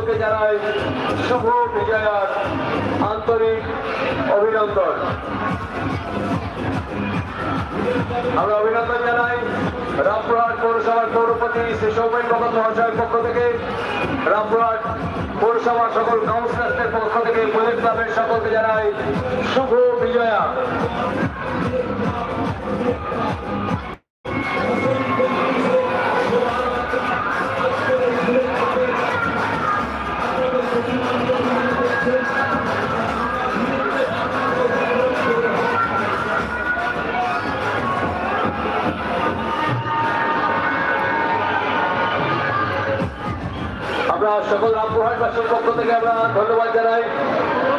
সকলকে জানাই শুভ বিজয়ার আন্তরিক অভিনন্দন। আমরা অভিনন্দন জানাই রামপুরহাট পৌরসভার পৌরপতি শ্রী সৌমেন ভগত মহাশয়ের পক্ষ থেকে। রামপুরহাট পৌরসভার সকল কাউন্সিলরদের পক্ষ থেকে, পুলিশ ক্লাবের সকলকে জানাই শুভ বিজয়া।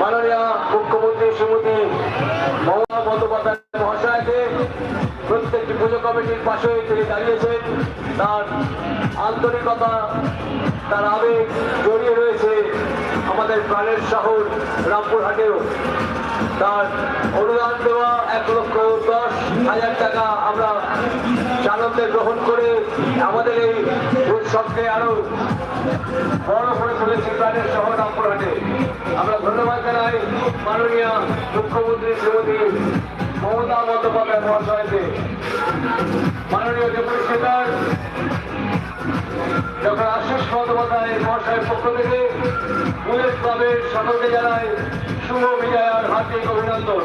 মাননীয় মুখ্যমন্ত্রী শ্রীমতী মমতা বন্দ্যোপাধ্যায় মহাশয়কে প্রত্যেকটি পুজো কমিটির পাশে তিনি দাঁড়িয়েছেন। তার আন্তরিকতা, তার আবেগ জড়িয়ে রয়েছে আমাদের প্রাণের শহর রামপুরহাটেও। তার অনুদান দেওয়া এক লক্ষ দশ হাজার টাকা আমরা আনন্দে গ্রহণ করে আমাদের এই উৎসবকে আরও বড় করে তুলেছি প্রাণের শহর রামপুরহাটে। আমরা ধন্যবাদ জানাই মাননীয় মুখ্যমন্ত্রী শ্রীমতী মমতা বন্দ্যোপাধ্যায় মহাশয়কে। মাননীয় deputy speaker doctor Ashis Bandyopadhyay মহাশয়ের পক্ষ থেকে পুলিশ ক্লাবের সকলকে জানাই শুভ বিজয়ার হার্দিক অভিনন্দন।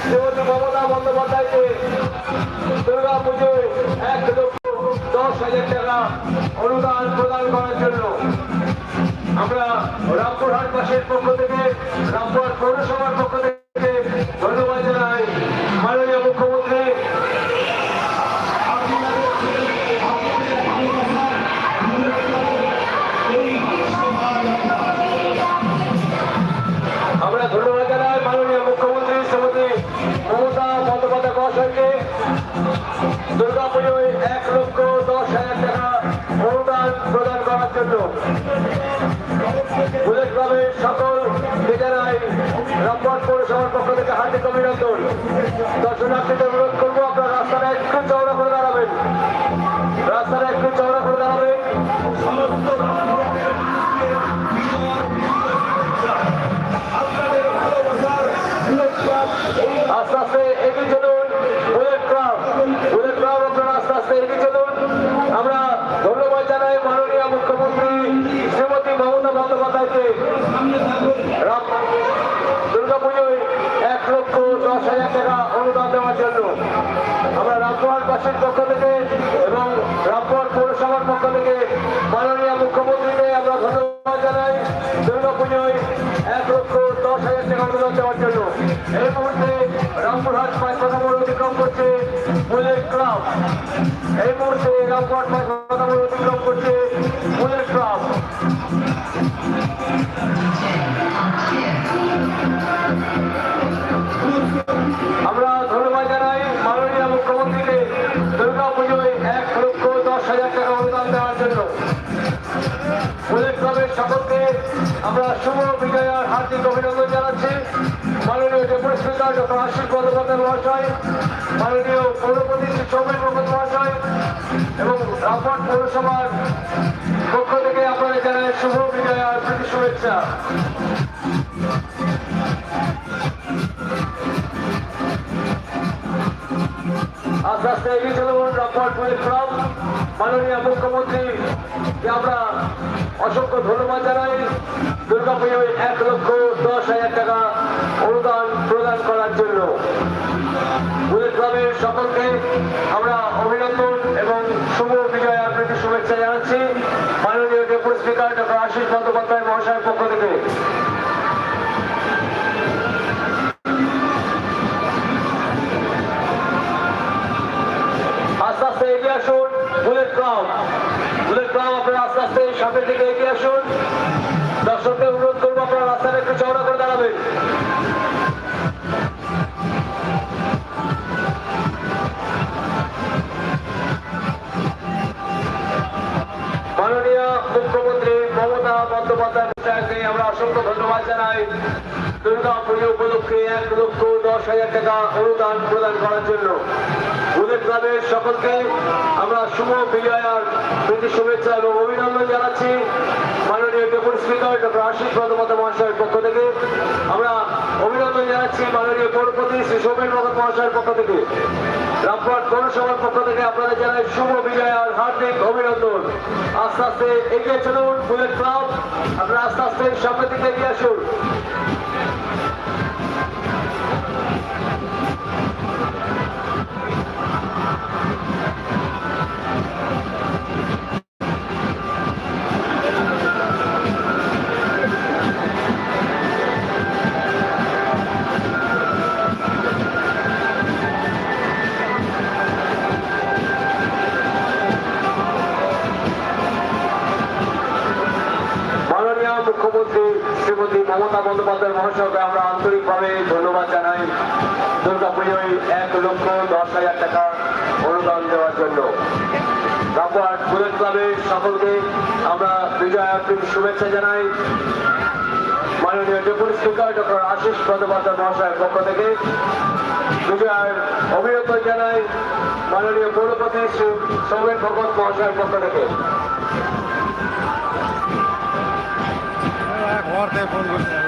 শ্রীমতী মমতা বন্দ্যোপাধ্যায়কে দুর্গা পুজো এক লক্ষ দশ হাজার অভিনন্দন দর্শনার্থীদের অনুরোধ করব, আপনার রাস্তাটা একটু চওড়া করে দাঁড়াবেন। রাস্তাটা একটু চওড়া করে দাঁড়াবেন। সমস্ত পক্ষ থেকে এবং রামপুর পৌরসভার পক্ষ থেকে মাননীয় মুখ্যমন্ত্রীকে আমরা ধন্যবাদ জানাই। দুর্গা পুজোয় এক লক্ষ দশ হাজার টাকা অনুদান দেওয়ার জন্য। এই মুহূর্তে রামপুরহাট পাঁচ কথা নম্বর অতিক্রম করছে বুলেট ক্লাব এই মুহূর্তে রামপুরহাট পাঁচ নম্বর অতিক্রম করছে আমরা শুভ বিজয়ার হার্দিক অভিনন্দন জানাচ্ছি। মাননীয় deputy speaker doctor Ashis Bandyopadhyay মহাশয়, মাননীয় পৌরপতি শ্রী সৌমেন মহাশয় এবং রামপাট পৌরসভার পক্ষ থেকে আপনাদের জানাই শুভ বিজয়ার প্রীতি শুভেচ্ছা। আস্তে আস্তে এগিয়ে চলুন বুলেট ক্লাব। মাননীয় মুখ্যমন্ত্রীকে আমরা অসংখ্য ধন্যবাদ জানাই। আশিস বন্দ্যোপাধ্যায় মহাশয়ের পক্ষ থেকে। আস্তে আস্তে এগিয়ে আসুন, বুলেট ক্লাব। বুলেট ক্লাব আপনারা আস্তে আস্তে সামনের দিকে এগিয়ে আসুন। দর্শকদের অনুরোধ করব আপনারা রাস্তাটা একটু চওড়া করে দাঁড়াবেন। মহাশয়কে আমরা অসংখ্য ধন্যবাদ জানাই। দুর্গা পুজো উপলক্ষে এক লক্ষ দশ হাজার টাকা অনুদান প্রদান করার জন্য। বুলেট সকলকে আমরা শুভ বিজয়ার প্রীতি শুভেচ্ছা এবং অভিনন্দন জানাচ্ছি। মাননীয় deputy speaker doctor Ashis Bandyopadhyay মহাশয়ের পক্ষ থেকে। আমরা অভিনন্দন জানাচ্ছি মাননীয় পৌরপতি শ্রী সৌমেন ভগত মহাশয়ের পক্ষ থেকে। রামপুরহাট পৌরসভার পক্ষ থেকে আপনাদের জানাই শুভ বিজয়ার হার্দিক অভিনন্দন। আস্তে আস্তে এগিয়ে চলুন বুলেট ক্লাব আপনারা আস্তে আস্তে সামনের দিকে এগিয়ে আসুন। মমতা বন্দ্যোপাধ্যায় মহাশয়কে আমরা আন্তরিকভাবে ধন্যবাদ জানাই। দুর্গা পুজোয় এক লক্ষ দশ হাজার টাকা অনুদান দেওয়ার জন্য। রামপুরহাট বুলেট ক্লাবের সকলকে আমরা প্রীতি শুভেচ্ছা জানাই। মাননীয় deputy speaker doctor Ashis Bandyopadhyay মহাশয়ের পক্ষ থেকে বিজয়ার অভিনন্দন জানাই। মাননীয় পৌরপতি শ্রী সৌমেন ভগত মহাশয়ের পক্ষ থেকে। ঘর থেকে ফোন করছি।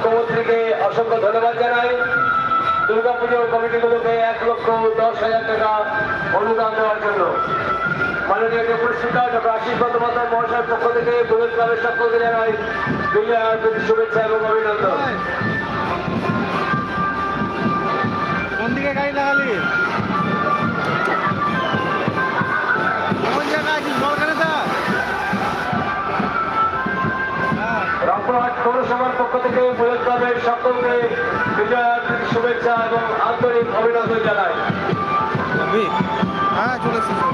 মুখ্যমন্ত্রীকে অসংখ্য ধন্যবাদ জানাই। দুর্গাপুজো কমিটিগুলোকে এক লক্ষ দশ হাজার টাকা অনুদান দেওয়ার জন্য। মাননীয় স্পিকার ডক্টর আশিস বন্দ্যোপাধ্যায় মহাশয়ের পক্ষ থেকে বুলেট ক্লাবের সকলকে জানাই শুভেচ্ছা এবং অভিনন্দন। গাড়ি লাগালি? রামপুরহাট পৌরসভার পক্ষ থেকে বুলেট ক্লাবের সকলকে বিজয়ার প্রতি শুভেচ্ছা এবং আন্তরিক অভিনন্দন জানাই। হ্যাঁ চলে এসেছি।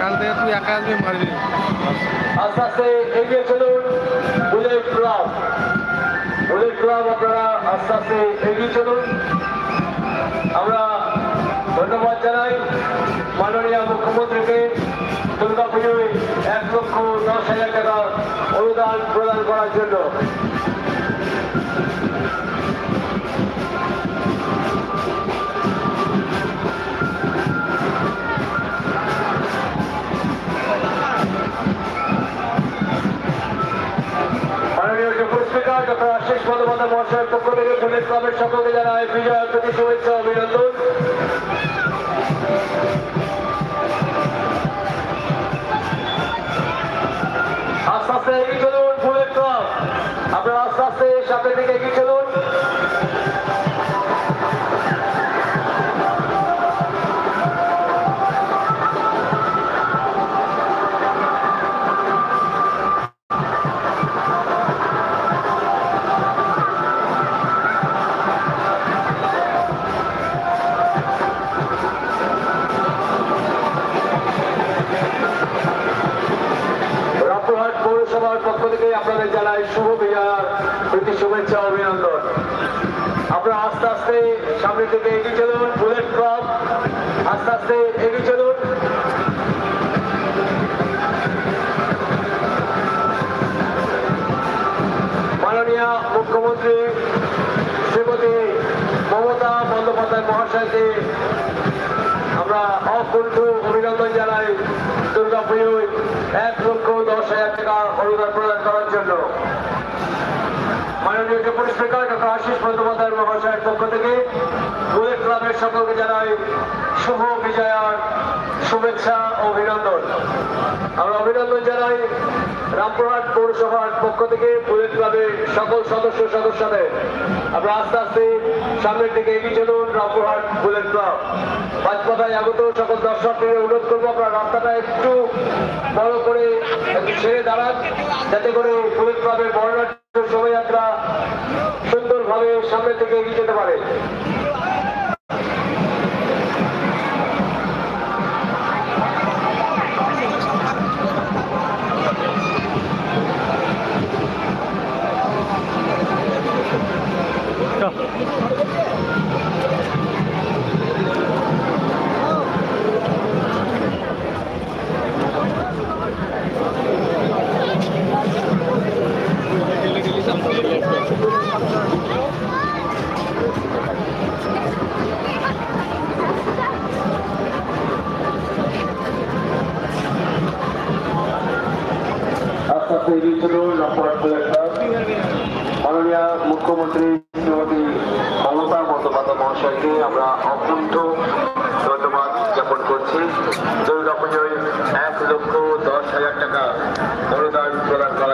কাল থেকে তুই একা আসবি মারবি। আস্তে আস্তে এগিয়ে চলুন বুলেট ক্লাব। বুলেট ক্লাব আপনারা আস্তে আস্তে এগিয়ে চলুন। আমরা ধন্যবাদ জানাই মাননীয় হাজার টাকা অনুদান প্রদান করার জন্য। মহাশয়ের পক্ষ থেকে পুলিশ সকলকে জানায় বিজয় প্রতি শুভেচ্ছা অভিনন্দন। পৌরসভার পক্ষ থেকে আপনাদের জানাই শুভ বিজয়ার প্রতি শুভেচ্ছা, অভিনন্দন। আপনারা আস্তে আস্তে সামনের দিকে এগিয়ে চলুন, বুলেট ক্লাব আস্তে আস্তে এগিয়ে চলুন। মাননীয় মুখ্যমন্ত্রী শ্রীমতী মমতা বন্দ্যোপাধ্যায় মহাশয়কে আমরা অকুণ্ঠ অভিনন্দন জানাই। দুর্গা পুজোয় এক লক্ষ দশ হাজার টাকা অনুদান প্রদান করার জন্য। মাননীয় deputy speaker doctor Ashis Bandyopadhyay মহাশয়ের পক্ষ থেকে বুলেট ক্লাবের সকলকে জানাই শুভ বিজয়ার শুভেচ্ছা অভিনন্দন। আমরা অভিনন্দন জানাই রামপুরহাট পৌরসভার পক্ষ থেকে বুলেট ক্লাবের সকল সদস্য সদস্যদের আমরা আস্তে আস্তে সামনের দিকে এগিয়ে চলুন রামপুরহাট বুলেট ক্লাব পাঁচপাতায় আগত সকল দর্শকদের অনুরোধ করব, আপনার রাস্তাটা একটু বড় করে ছেড়ে দাঁড়ান, যাতে করে বুলেট ক্লাবের বর্ণাঢ্য শোভাযাত্রা সুন্দরভাবে সামনের দিকে এগিয়ে যেতে পারে।